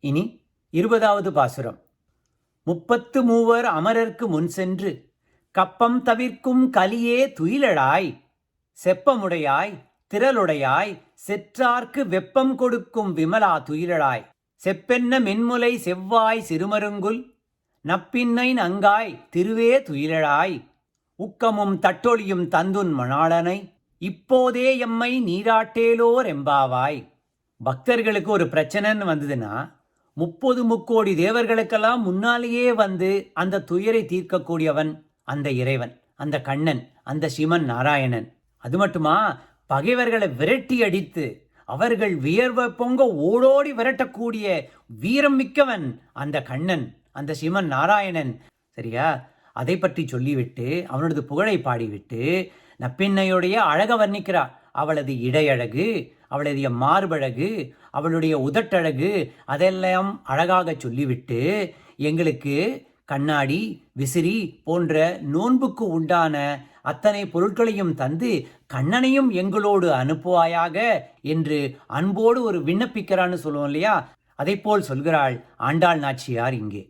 இனி இருபதாவது பாசுரம். முப்பத்து மூவர் அமரர்க்கு முன் சென்று கப்பம் தவிர்க்கும் கலியே துயிலழாய் செப்பமுடையாய் திரளுடையாய் செற்றார்க்கு வெப்பம் கொடுக்கும் விமலா துயிலழாய் செப்பென்ன மென்முலை செவ்வாய் சிறுமருங்குல் நப்பின்னை நங்காய் திருவே துயிலழாய் உக்கமும் தட்டொழியும் தந்துன் மணாளனை இப்போதே எம்மை நீராட்டேலோர் எம்பாவாய். பக்தர்களுக்கு ஒரு பிரச்சனைன்னு வந்ததுன்னா முப்பது முக்கோடி தேவர்களுக்கெல்லாம் முன்னாலேயே வந்து அந்த துயரை தீர்க்கக்கூடியவன் அந்த இறைவன் அந்த கண்ணன் அந்த சிவன் நாராயணன். அது மட்டுமா? பகைவர்களை விரட்டி அடித்து அவர்கள் வியர்வை பொங்க ஓடோடி விரட்டக்கூடிய வீரம் மிக்கவன் அந்த கண்ணன் அந்த சிவன் நாராயணன். சரியா? அதை பற்றி சொல்லிவிட்டு அவனது புகழை பாடிவிட்டு நப்பின்னையுடைய அழக வர்ணிக்கிறார். அவளது இடையழகு அவளுடைய மார்பழகு அவளுடைய உதட்டழகு அதெல்லாம் அழகாக சொல்லிவிட்டு எங்களுக்கு கண்ணாடி விசிறி போன்ற நோன்புக்கு உண்டான அத்தனை பொருட்களையும் தந்து கண்ணனையும் எங்களோடு அனுப்புவாயாக என்று அன்போடு ஒரு விண்ணப்பிக்கிறான்னு சொல்லுவோம் இல்லையா? அதைப்போல் சொல்கிறாள் ஆண்டாள் நாச்சியார் இங்கே.